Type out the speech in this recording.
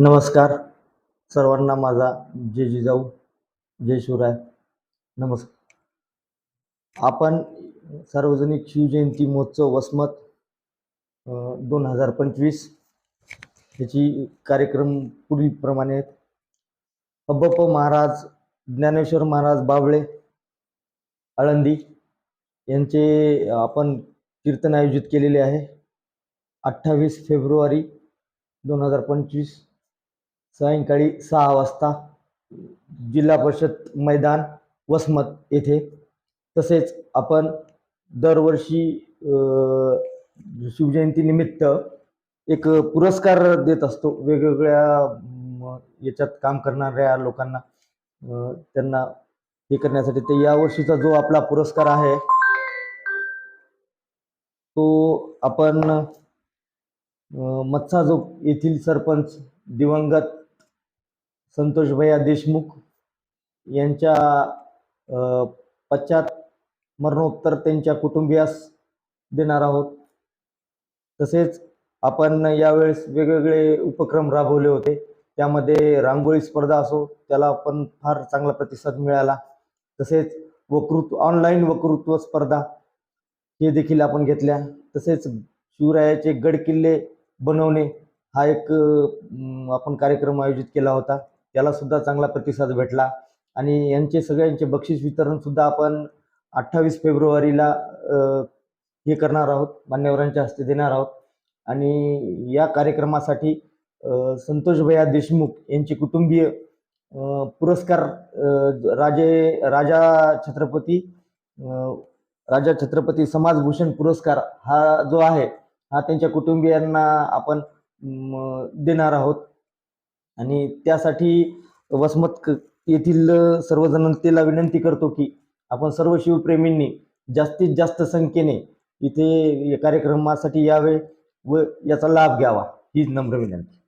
नमस्कार. सर्वांना माझा जय जिजाऊ जय शिवराय. नमस्कार. आपण सार्वजनिक शिवजयंती महोत्सव वसमत दोन हजार पंचवीस याची कार्यक्रम पुढीलप्रमाणे आहेत. अब्बप्प महाराज ज्ञानेश्वर महाराज बाबळे आळंदी यांचे आपण कीर्तन आयोजित केलेले आहे. अठ्ठावीस फेब्रुवारी दोन हजार पंचवीस सायंकाळी सहा वाजता जिल्हा परिषद मैदान वसमत येथे. तसेच आपण दरवर्षी शिवजयंतीनिमित्त एक पुरस्कार देत असतो. वेगवेगळ्या याच्यात काम करणाऱ्या लोकांना त्यांना हे करण्यासाठी. तर यावर्षीचा जो आपला पुरस्कार आहे तो आपण मत्साजोग येथील सरपंच दिवंगत संतोष भैया देशमुख यांच्या पश्चात मरणोत्तर त्यांच्या कुटुंबियास देणार आहोत. तसेच आपण यावेळेस वेगवेगळे उपक्रम राबवले होते. त्यामध्ये रांगोळी स्पर्धा असो त्याला पण फार चांगला प्रतिसाद मिळाला. तसेच वक्तृत्व ऑनलाईन वक्तृत्व स्पर्धा हे देखील आपण घेतल्या. तसेच शिवरायाचे गडकिल्ले बनवणे हा एक आपण कार्यक्रम आयोजित केला होता. याला सुद्धा चांगला प्रतिसाद भेटला. आणि यांचे सगळ्यांचे बक्षीस वितरण सुद्धा आपण अठ्ठावीस फेब्रुवारीला हे करणार आहोत मान्यवरांच्या हस्ते देणार आहोत. आणि या कार्यक्रमासाठी अं, संतोष भैया देशमुख यांचे कुटुंबीय पुरस्कार राजे राजा छत्रपती राजा छत्रपती समाजभूषण पुरस्कार हा जो आहे हा त्यांच्या कुटुंबियांना आपण देणार आहोत. आणि त्यासाठी वसमत क- येथील सर्व जनतेला विनंती करतो की आपण सर्व शिवप्रेमींनी जास्तीत जास्त संख्येने इथे या कार्यक्रमासाठी यावे व याचा लाभ घ्यावा. ही नम्र विनंती.